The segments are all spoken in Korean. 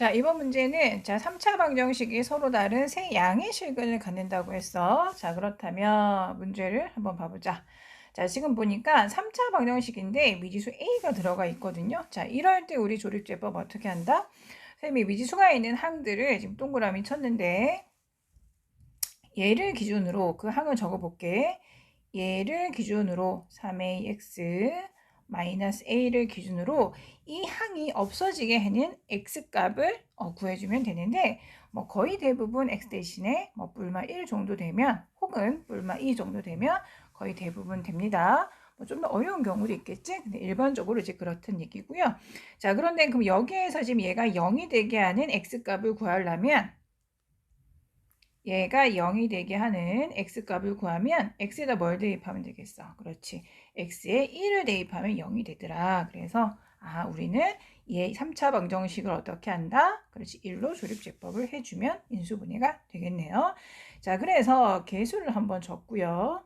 자, 이번 문제는 자, 3차 방정식이 서로 다른 세 양의 실근을 갖는다고 했어. 자, 그렇다면 문제를 한번 봐보자. 자, 지금 보니까 3차 방정식인데 미지수 A가 들어가 있거든요. 자, 이럴 때 우리 조립제법 어떻게 한다? 선생님이 미지수가 있는 항들을 지금 동그라미 쳤는데 얘를 기준으로 그 항을 적어볼게. 얘를 기준으로 3ax 마이너스 a를 기준으로 이 항이 없어지게 하는 x값을 어, 구해주면 되는데 뭐 거의 대부분 x 대신에 뭐 뿔마 1 정도 되면 혹은 뿔마 2 정도 되면 거의 대부분 됩니다. 뭐 좀더 어려운 경우도 있겠지? 근데 일반적으로 이제 그렇던 얘기고요. 자, 그런데 그럼 여기에서 지금 얘가 0이 되게 하는 x값을 구하려면 얘가 0이 되게 하는 x값을 구하면 x에다 뭘 대입하면 되겠어? 그렇지. x에 1을 대입하면 0이 되더라. 그래서 아 우리는 얘 3차 방정식을 어떻게 한다? 그렇지. 1로 조립제법을 해주면 인수분해가 되겠네요. 자 그래서 개수를 한번 적고요.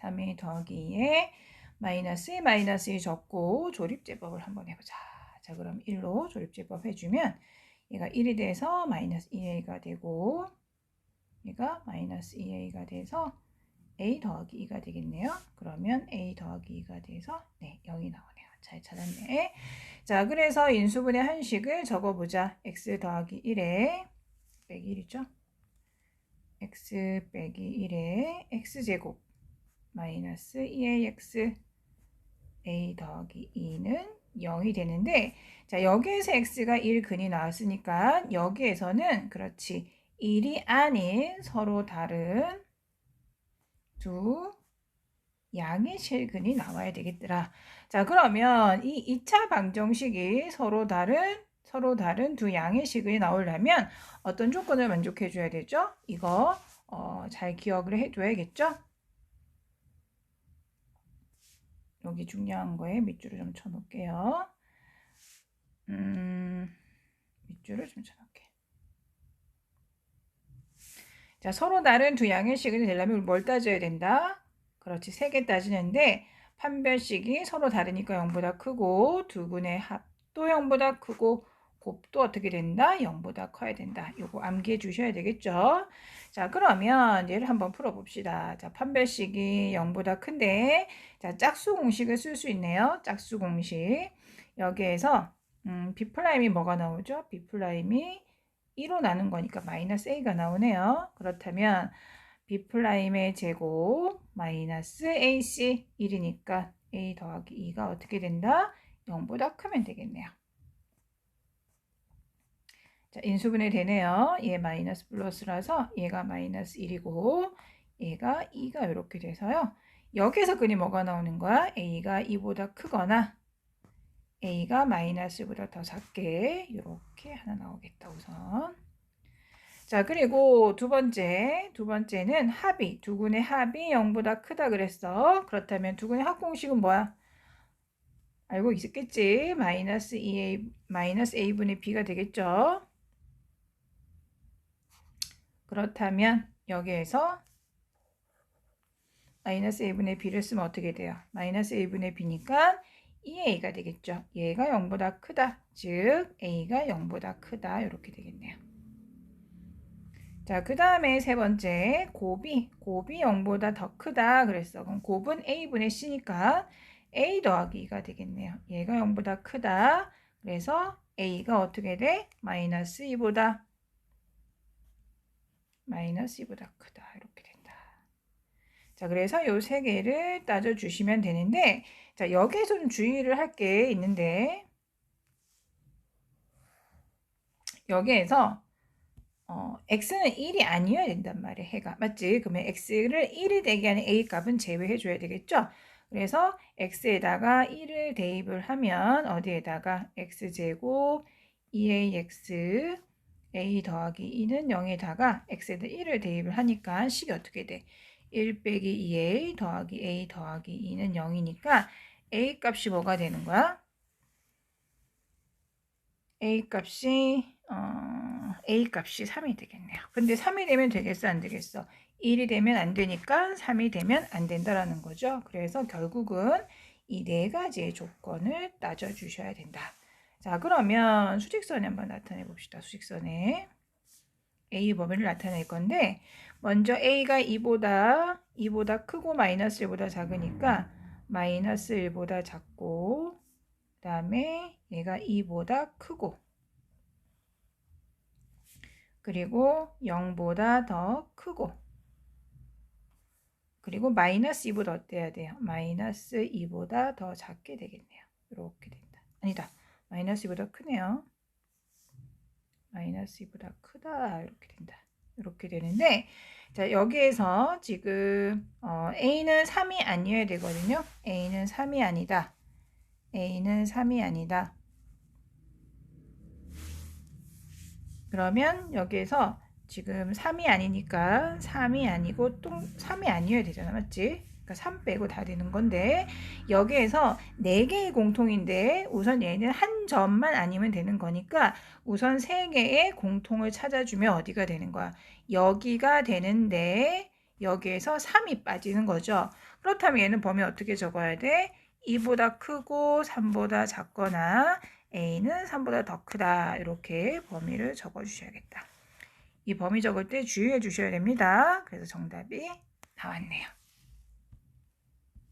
3의 더하기 2에 마이너스 2 마이너스 2 적고 조립제법을 한번 해보자. 자 그럼 1로 조립제법 해주면 얘가 1이 돼서 마이너스 2a가 되고 얘가 마이너스 2a가 돼서 a 더하기 2가 되겠네요. 그러면 a 더하기 2가 돼서 네 0이 나오네요. 잘 찾았네. 자 그래서 인수분해 한식을 적어보자. x 더하기 1에 빼기 1이죠. x 빼기 1에 x제곱 마이너스 2ax a 더하기 2는 0이 되는데 자 여기에서 x가 1 근이 나왔으니까 여기에서는 그렇지 1이 아닌 서로 다른 두 양의 실근이 나와야 되겠더라. 자 그러면 이 2차 방정식이 서로 다른 서로 다른 두 양의 식이 나오려면 어떤 조건을 만족해 줘야 되죠? 이거 어, 잘 기억을 해줘야겠죠? 여기 중요한 거에 밑줄을 좀 쳐놓을게요. 음, 밑줄을 좀 쳐놓을게. 자, 서로 다른 두 양의 식을 내려면 뭘 따져야 된다? 그렇지, 세 개 따지는데 판별식이 서로 다르니까 0보다 크고 두근의 합도 0보다 크고 곱도 어떻게 된다? 0보다 커야 된다. 요거 암기해 주셔야 되겠죠? 자, 그러면 얘를 한번 풀어 봅시다. 자, 판별식이 0보다 큰데, 자, 짝수 공식을 쓸 수 있네요. 짝수 공식. 여기에서, 음, B'이 뭐가 나오죠? B'이 1로 나눈 거니까 마이너스 A가 나오네요. 그렇다면, B'의 제곱, 마이너스 AC 1이니까 A 더하기 2가 어떻게 된다? 0보다 크면 되겠네요. 자, 인수분해 되네요. 얘 마이너스 플러스라서 얘가 마이너스 1이고 얘가 2가 이렇게 돼서요. 여기서 그니 뭐가 나오는 거야? A가 2보다 크거나 A가 마이너스보다 더 작게 이렇게 하나 나오겠다 우선. 자 그리고 두 번째 두 번째는 합이 두근의 합이 0보다 크다 그랬어. 그렇다면 두근의 합 공식은 뭐야? 알고 있었겠지? 마이너스 2a 마이너스 a분의 b가 되겠죠. 그렇다면 여기에서 마이너스 a분의 b를 쓰면 어떻게 돼요? 마이너스 a분의 b니까 2a가 되겠죠. 얘가 0보다 크다. 즉 a가 0보다 크다. 이렇게 되겠네요. 자, 그 다음에 세 번째 곱이 곱이 0보다 더 크다 그랬어. 그럼 곱은 a분의 c니까 a 더하기 2가 되겠네요. 얘가 0보다 크다. 그래서 a가 어떻게 돼? 마이너스 2보다 마이너스 2보다 크다. 이렇게 된다. 자, 그래서 요 세 개를 따져주시면 되는데, 자, 여기에서 좀 주의를 할 게 있는데, 여기에서, 어, x는 1이 아니어야 된단 말이에요, 해가. 맞지? 그러면 x를 1이 되게 하는 a 값은 제외해 줘야 되겠죠? 그래서 x에다가 1을 대입을 하면 어디에다가 x제곱 2ax a 더하기 2는 0에다가 x에다 1을 대입을 하니까 식이 어떻게 돼? 1 빼기 2a 더하기 a 더하기 2는 0이니까 a 값이 뭐가 되는 거야? a 값이 어, a 값이 3이 되겠네요. 근데 3이 되면 되겠어 안 되겠어? 1이 되면 안 되니까 3이 되면 안 된다라는 거죠. 그래서 결국은 이 네 가지의 조건을 따져 주셔야 된다. 자, 그러면 수직선에 한번 나타내 봅시다. 수직선에. A 범위를 나타낼 건데, 먼저 A가 2보다, 2보다 크고 마이너스 1보다 작으니까, 마이너스 1보다 작고, 그 다음에 얘가 2보다 크고, 그리고 0보다 더 크고, 그리고 마이너스 2보다 어때야 돼요? 마이너스 2보다 더 작게 되겠네요. 이렇게 된다. 아니다. 마이너스 2보다 크네요. 마이너스 2보다 크다. 이렇게 된다. 이렇게 되는데 자 여기에서 지금 어, A는 3이 아니어야 되거든요. A는 3이 아니다. A는 3이 아니다. 그러면 여기에서 지금 3이 아니니까 3이 아니고 또 3이 아니어야 되잖아. 맞지? 그러니까 3 빼고 다 되는 건데 여기에서 4개의 공통인데 우선 얘는 한 점만 아니면 되는 거니까 우선 3개의 공통을 찾아주면 어디가 되는 거야? 여기가 되는데 여기에서 3이 빠지는 거죠. 그렇다면 얘는 범위 어떻게 적어야 돼? 2보다 크고 3보다 작거나 A는 3보다 더 크다. 이렇게 범위를 적어 주셔야겠다. 이 범위 적을 때 주의해 주셔야 됩니다. 그래서 정답이 나왔네요.